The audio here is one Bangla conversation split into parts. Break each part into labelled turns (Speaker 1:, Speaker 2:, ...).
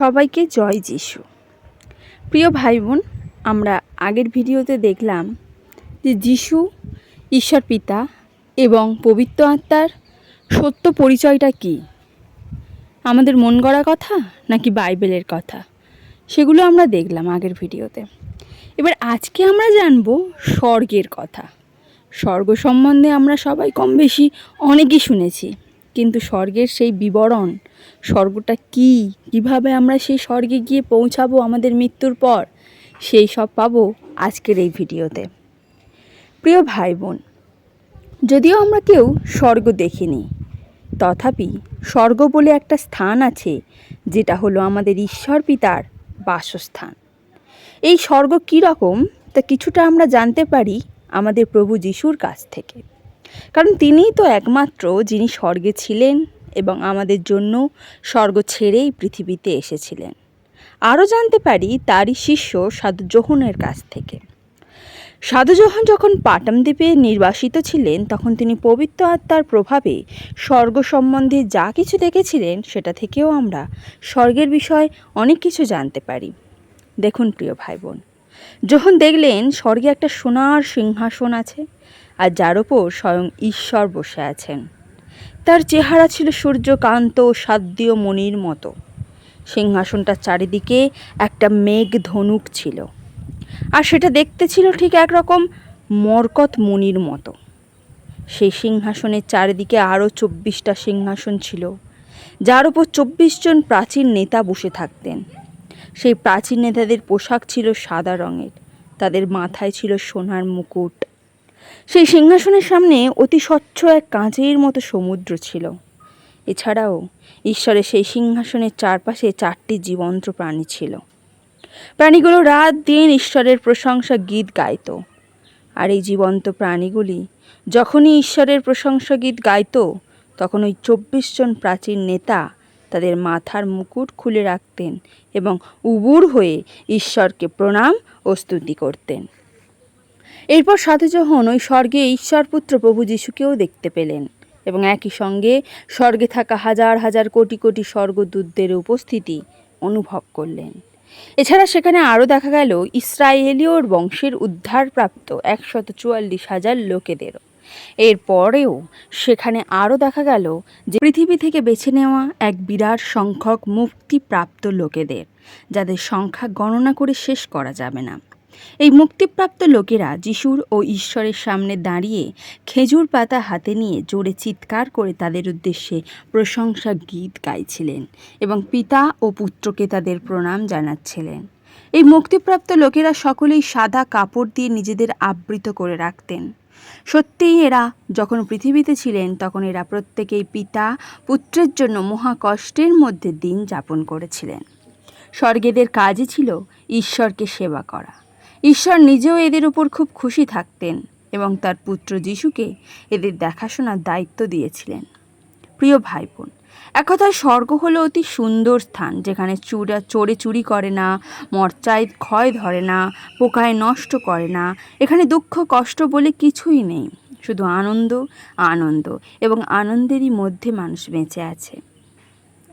Speaker 1: সবাইকে জয় যিশু। প্রিয় ভাই বোন আমরা আগের ভিডিওতে দেখলাম যে যিশু ঈশ্বর পিতা এবং পবিত্র আত্মার সত্য পরিচয়টা কি? আমাদের মন গড়া কথা নাকি বাইবেলের কথা? সেগুলো আমরা দেখলাম আগের ভিডিওতে। এবার আজকে আমরা জানব স্বর্গের কথা। স্বর্গ সম্বন্ধে আমরা সবাই কম বেশি অনেকই শুনেছি। কিন্তু স্বর্গের সেই বিবরণ, স্বর্গটা কি? কীভাবে আমরা সেই স্বর্গে গিয়ে পৌঁছাবো আমাদের মৃত্যুর পর? সেই সব পাবো আজকের এই ভিডিওতে। প্রিয় ভাই বোন যদিও আমরা কেউ স্বর্গ দেখিনি, তথাপি স্বর্গ বলে একটা স্থান আছে, যেটা হলো আমাদের ঈশ্বর পিতার বাসস্থান। এই স্বর্গ কী রকম, তা কিছুটা আমরা জানতে পারি আমাদের প্রভু যিশুর কাছ থেকে। কারণ তিনিই তো একমাত্র যিনি স্বর্গে ছিলেন এবং আমাদের জন্য স্বর্গ ছেড়েই পৃথিবীতে এসেছিলেন। আরও জানতে পারি তারই শিষ্য সাধু জোহনের কাছ থেকে। সাধু জোহন যখন পাটাম দ্বীপে নির্বাসিত ছিলেন, তখন তিনি পবিত্র আত্মার প্রভাবে স্বর্গ সম্বন্ধে যা কিছু দেখেছিলেন, সেটা থেকেও আমরা স্বর্গের বিষয় অনেক কিছু জানতে পারি। দেখুন প্রিয় ভাই বোন যখন দেখলেন স্বর্গে একটা সোনার সিংহাসন আছে। আর যার ওপর স্বয়ং ঈশ্বর বসে আছেন। তার চেহারা ছিল সূর্যকান্ত ও সাদ্যীয় মণির মতো। সিংহাসনটার চারিদিকে একটা মেঘ ধনুক ছিল। আর সেটা দেখতে ছিল ঠিক একরকম মরকত মণির মতো। সেই সিংহাসনের চারিদিকে আরও চব্বিশটা সিংহাসন ছিল, যার উপর চব্বিশ জন প্রাচীন নেতা বসে থাকতেন। সেই প্রাচীন নেতাদের পোশাক ছিল সাদা রঙের, তাদের মাথায় ছিল সোনার মুকুট সেই সিংহাসনের সামনে অতি স্বচ্ছ এক কাঁচের মতো সমুদ্র ছিল। এছাড়াও ঈশ্বরের সেই সিংহাসনের চারপাশে চারটি জীবন্ত প্রাণী ছিল। প্রাণীগুলো রাত দিন ঈশ্বরের প্রশংসা গীত গাইত। আর এই জীবন্ত প্রাণীগুলি যখনই ঈশ্বরের প্রশংসা গীত গাইত, তখন ওই চব্বিশ জন প্রাচীন নেতা তাদের মাথার মুকুট খুলে রাখতেন এবং উবুর হয়ে ঈশ্বরকে প্রণাম ও স্তুতি করতেন। এরপর সাধু যখন ওই স্বর্গে ঈশ্বরপুত্র প্রভু যিশুকেও দেখতে পেলেন এবং একই সঙ্গে স্বর্গে থাকা হাজার হাজার কোটি কোটি স্বর্গদূতদের উপস্থিতি অনুভব করলেন। এছাড়া সেখানে আরও দেখা গেল ইসরায়েলীয় বংশের উদ্ধারপ্রাপ্ত একশত চুয়াল্লিশ হাজার লোকেদেরও। এরপরেও সেখানে আরও দেখা গেল যে পৃথিবী থেকে বেছে নেওয়া এক বিরাট সংখ্যক মুক্তিপ্রাপ্ত লোকেদের, যাদের সংখ্যা গণনা করে শেষ করা যাবে না। এই মুক্তিপ্রাপ্ত লোকেরা যিশুর ও ঈশ্বরের সামনে দাঁড়িয়ে খেজুর পাতা হাতে নিয়ে জোরে চিৎকার করে তাদের উদ্দেশ্যে প্রশংসা গীত গাইছিলেন এবং পিতা ও পুত্রকে তাদের প্রণাম জানাচ্ছিলেন। এই মুক্তিপ্রাপ্ত লোকেরা সকলেই সাদা কাপড় দিয়ে নিজেদের আবৃত করে রাখতেন। সত্যিই এরা যখন পৃথিবীতে ছিলেন, তখন এরা প্রত্যেকেই পিতা, পুত্রের জন্য মহা কষ্টের মধ্যে দিন যাপন করেছিলেন। স্বর্গেদের কাজই ছিল ঈশ্বরকে সেবা করা। ঈশ্বর নিজেও এদের উপর খুব খুশি থাকতেন এবং তার পুত্র যিশুকে এদের দেখাশোনার দায়িত্ব দিয়েছিলেন। প্রিয় ভাই বোন এক কথায় স্বর্গ হলো অতি সুন্দর স্থান, যেখানে চুরা, চোরে চুরি করে না, মরচায় ক্ষয় ধরে না, পোকায় নষ্ট করে না, এখানে দুঃখ, কষ্ট বলে কিছুই নেই। শুধু আনন্দ আনন্দ এবং আনন্দেরই মধ্যে মানুষ বেঁচে আছে।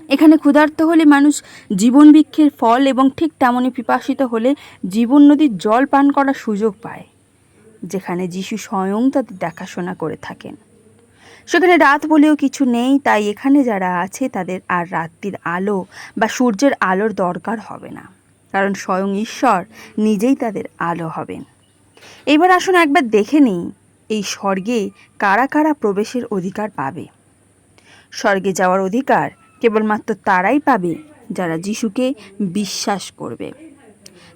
Speaker 1: এখানে ক্ষুধার্ত হলে মানুষ জীবন বৃক্ষের ফল এবং ঠিক তেমনই পিপাসিত হলে জীবন নদীর জল পান করার সুযোগ পায়, যেখানে যিশু স্বয়ং তাদের দেখাশোনা করে থাকেন। সেখানে রাত বলেও কিছু নেই, তাই এখানে যারা আছে তাদের আর রাত্রির আলো বা সূর্যের আলোর দরকার হবে না, কারণ স্বয়ং ঈশ্বর নিজেই তাদের আলো হবেন। এবার আসুন একবার দেখে নিই, এই স্বর্গে কারা কারা প্রবেশের অধিকার পাবে? স্বর্গে যাওয়ার অধিকার কেবলমাত্র তারাই পাবে যারা যিশুকে বিশ্বাস করবে।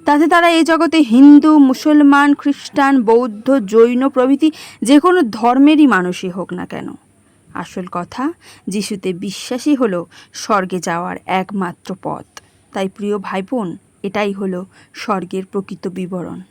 Speaker 1: তাতে তারা এই জগতে হিন্দু, মুসলমান, খ্রিস্টান, বৌদ্ধ, জৈন প্রভৃতি যে কোনো ধর্মেরই মানুষই হোক না কেন। আসল কথা, যিশুতে বিশ্বাসই হলো স্বর্গে যাওয়ার একমাত্র পথ। তাই প্রিয় ভাই বোন এটাই হলো স্বর্গের প্রকৃত বিবরণ।